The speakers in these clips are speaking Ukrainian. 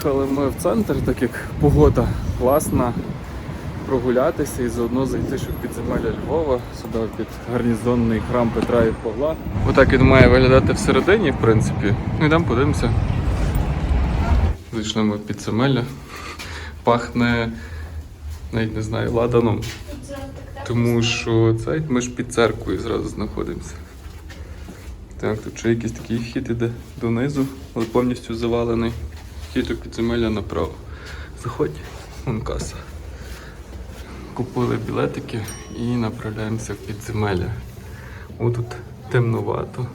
Їхали ми в центр, так як погода класна, прогулятися і заодно зайти ще в підземелля Львова, сюди під гарнізонний храм Петра і Павла. Отак він має виглядати всередині, в принципі. Ну йдемо, подивимося. Зайшли ми в підземелля. Пахне, навіть не знаю, ладаном. Тому що це ми ж під церквою зразу знаходимося. Так, тут ще якийсь такий вхід іде донизу, але повністю завалений. У підземелля направо. Заходь, вон каса. Купили білетики і направляємося в підземелля. О, тут темнувато.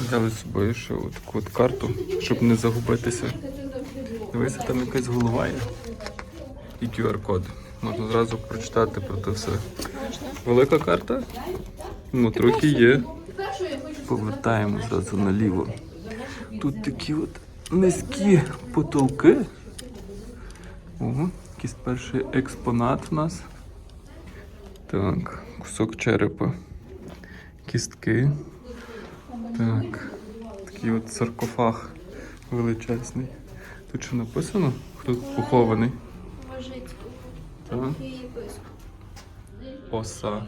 Взяли з собою ще таку от карту, щоб не загубитися. Дивися, там якась голова є. І QR-код. Можна зразу прочитати про це все. Велика карта? Ну, трохи є. Повертаємо зразу наліво. Тут такі от низькі потолки. Ого, якийсь перший експонат в нас. Так, кусок черепа. Кістки. Так. Такий от саркофаг величезний. Тут що написано? Хто тут похований? Так. Оса.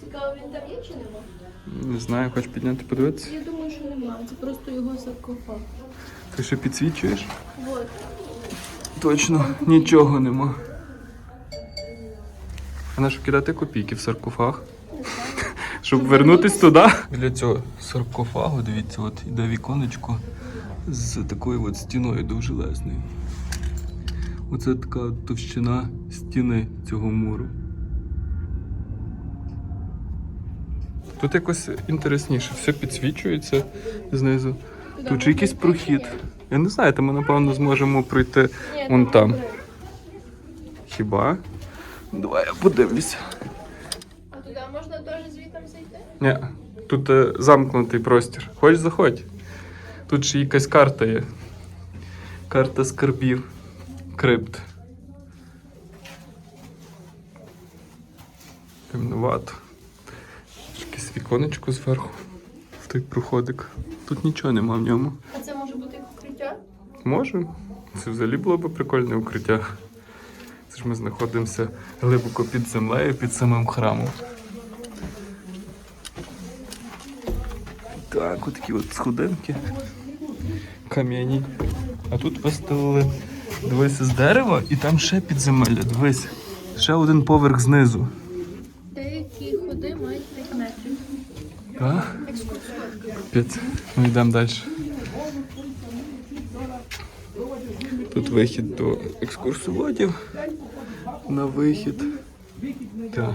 Цікаво, він там є чи нема? Не знаю, хочеш підняти подивитися? Я думаю, що нема. Це просто його саркофаг. Ти ще підсвічуєш? Вот. Точно, нічого нема. А на що кидати копійки в саркофаг? Щоб вернутись туди. Для цього саркофагу, дивіться, от іде віконечко з такою от стіною довжелезною. Оце така товщина стіни цього муру. Тут якось інтересніше, все підсвічується знизу. Тут же якийсь прохід. Я не знаю, то ми напевно зможемо пройти вон там. Хіба? Давай подивлюся. А туди можна теж звітом зайти? Ні, тут е, замкнутий простір. Хоч заходь. Тут ще якась карта є. Карта скарбів. Крипт. Темнувато. Віконечко зверху. В той проходик. Тут нічого нема в ньому. А це може бути як укриття? Може. Це взагалі було б прикольне укриття. Це ж ми знаходимося глибоко під землею, під самим храмом. Так, отакі от сходинки. Кам'яні. А тут виставили, дивися, з дерева і там ще підземелля. Дивись. Ще один поверх знизу. Екскурсоводка. Капець. Ну йдемо далі. Тут вихід до екскурсоводів. На вихід. Так.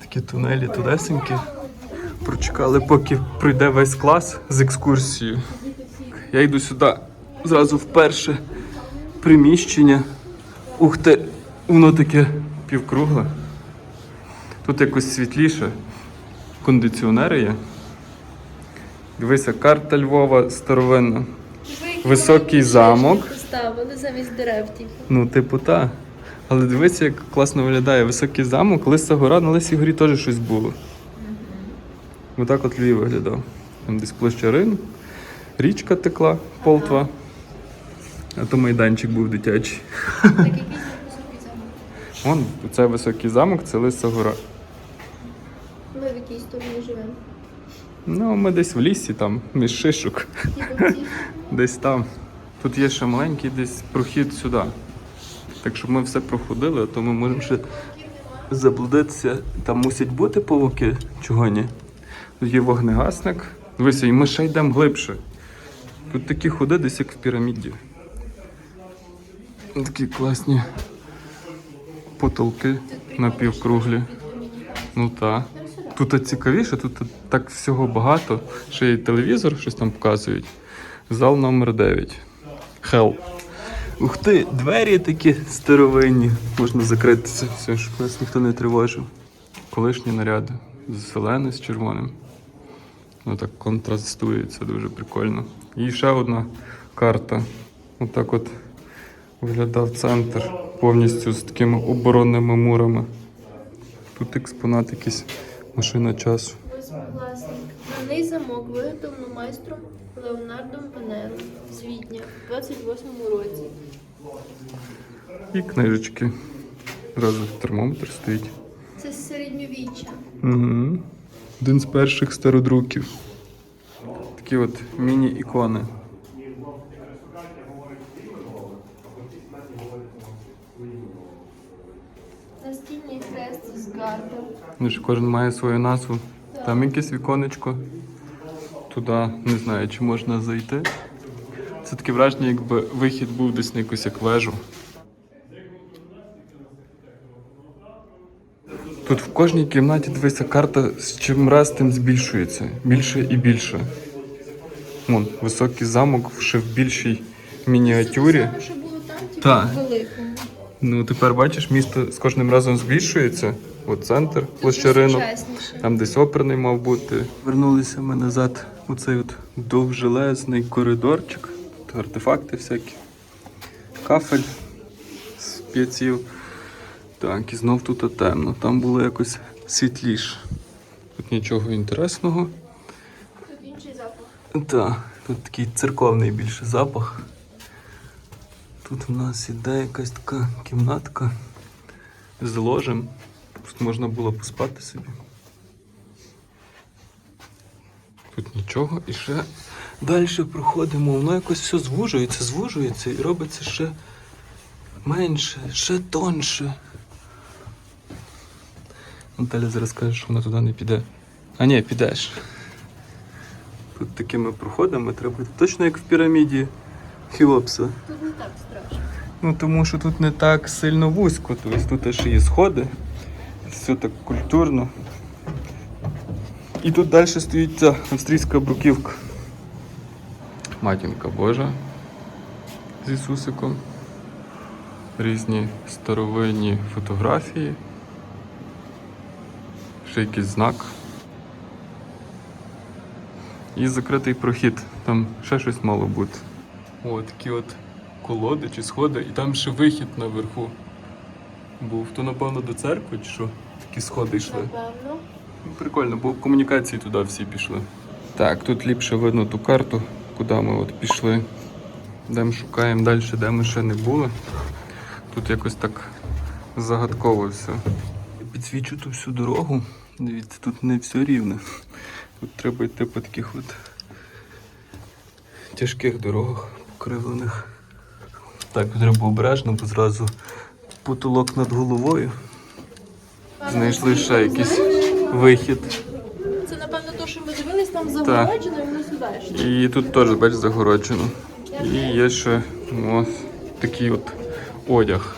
Такі тунелі тудесенькі. Прочекали, поки пройде весь клас з екскурсією. Я йду сюди зразу в перше приміщення. Ух ти, воно таке півкругле. Тут якось світліше. Кондиціонери є. Дивися, карта Львова старовинна. Високий замок. Поставили замість дерев, типу. Ну, типу, та. Але дивися, як класно виглядає високий замок, Лиса гора, на Лисій горі теж щось було. Отак от Львів виглядав. Там десь площа Рин, річка текла, Полтва. А то майданчик був дитячий. Так якийсь високий замок. Вон, це високий замок, це Лиса гора. Якій стороні живемо. Ну, ми десь в лісі, там, між шишок. Типу. Десь там. Тут є ще маленький десь прохід сюди. Так щоб ми все проходили, а то ми можемо ще заблудитися. Там мусять бути павуки, чого ні. Тут є вогнегасник. Дивися, і ми ще йдемо глибше. Тут такі ходи десь як в піраміді. Такі класні потолки напівкруглі. Ну так. Тут цікавіше, тут так всього багато. Ще є телевізор, щось там показують. Зал номер 9. Хел. Ух ти, двері такі старовинні. Можна закритися, все, щоб нас ніхто не тривожив. Колишні наряди. Зелений з червоним. Ну так контрастує, це дуже прикольно. І ще одна карта. Отак от виглядав центр повністю з такими оборонними мурами. Тут експонат якийсь машина часу. Восьмикласник. Замок виготовлено майстром Леонардо Панело. Звітня. В 28-му році. І книжечки. Зразу термометр стоїть. Це з середньовіччя. Угу. Один з перших стародруків. Такі от міні-ікони. Гардом. Ну, що кожен має свою назву. Там якесь віконечко. Туди не знаю, чи можна зайти. Це таке враження, якби вихід був десь на якусь як вежу. Тут в кожній кімнаті дивися, карта з чим раз тим збільшується. Більше і більше. Вон, високий замок ще в більшій мініатюрі. Що було там, тільки Так. великому. Ну тепер бачиш, місто з кожним разом збільшується. От центр, площа ринок. Там десь оперний мав бути. Вернулися ми назад у цей от довжелезний коридорчик. Тут артефакти всякі. Кафель з п'яців. Так, і знов тут темно. Там було якось світліше. Тут нічого інтересного. Тут інший запах. Так, тут такий церковний більше запах. Тут у нас іде якась така кімнатка з ложем. Тут можна було поспати собі. Тут нічого і ще далі проходимо. Воно якось все звужується, звужується і робиться ще менше, ще тонше. Наталя зараз каже, що вона туди не піде. А ні, підеш. Тут такими проходами треба точно як в піраміді Хіопса. Тут не так страшно. Ну тому що тут не так сильно вузько, тобто тут аж є сходи, все так культурно. І тут далі стоїть ця австрійська бруківка. Матінка Божа з Ісусиком. Різні старовинні фотографії. Ще якийсь знак. І закритий прохід. Там ще щось мало бути. О, такі от колоди чи сходи, і там ще вихід наверху. Був то, напевно, до церкви, чи що? Такі сходи йшли. Напевно. Ну, Прикольно, бо комунікації туди всі пішли. Так, тут ліпше видно ту карту, куди ми от пішли. Де ми шукаємо далі, де ми ще не були. Тут якось так загадково все. Підсвічу ту всю дорогу. Дивіться, тут не все рівне. Тут треба йти по таких от тяжких дорогах, покривлених. Так, треба обережно, бо зразу потолок над головою. Знайшли ще якийсь вихід. Це, напевно, то, що ми дивились, там загороджено, і воно сюди йшло. І тут теж, бач, загороджено. І є ще ось такий от одяг,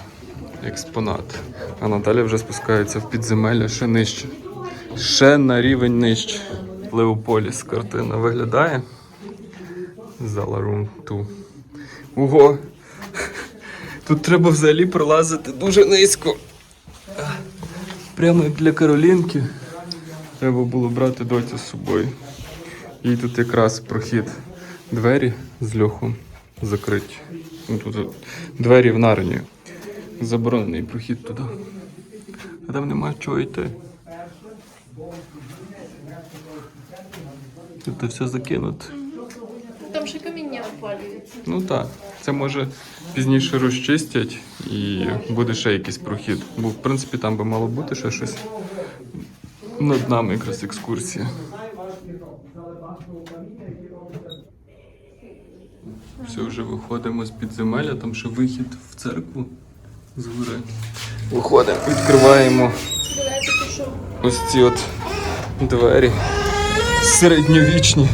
експонат. А Наталя вже спускається в підземелля ще нижче. Ще на рівень нижче. Леополіс картина виглядає. Зала Room 2. Ого! Тут треба взагалі пролазити дуже низько. Прямо як для Каролінки. Треба було брати доцю з собою. І тут якраз прохід двері з льохом закриті. Ну, тут двері в Нарнію. Заборонений прохід туди. А там нема чого йти. Тут все закинуто. Там ще каміння опалюється. Ну так, це може пізніше розчистять і буде ще якийсь прохід. Бо в принципі там би мало бути ще щось. Над нами якраз екскурсія. Все, вже виходимо з підземелля, там ще вихід в церкву з гори. Виходимо, відкриваємо ось ці от двері середньовічні.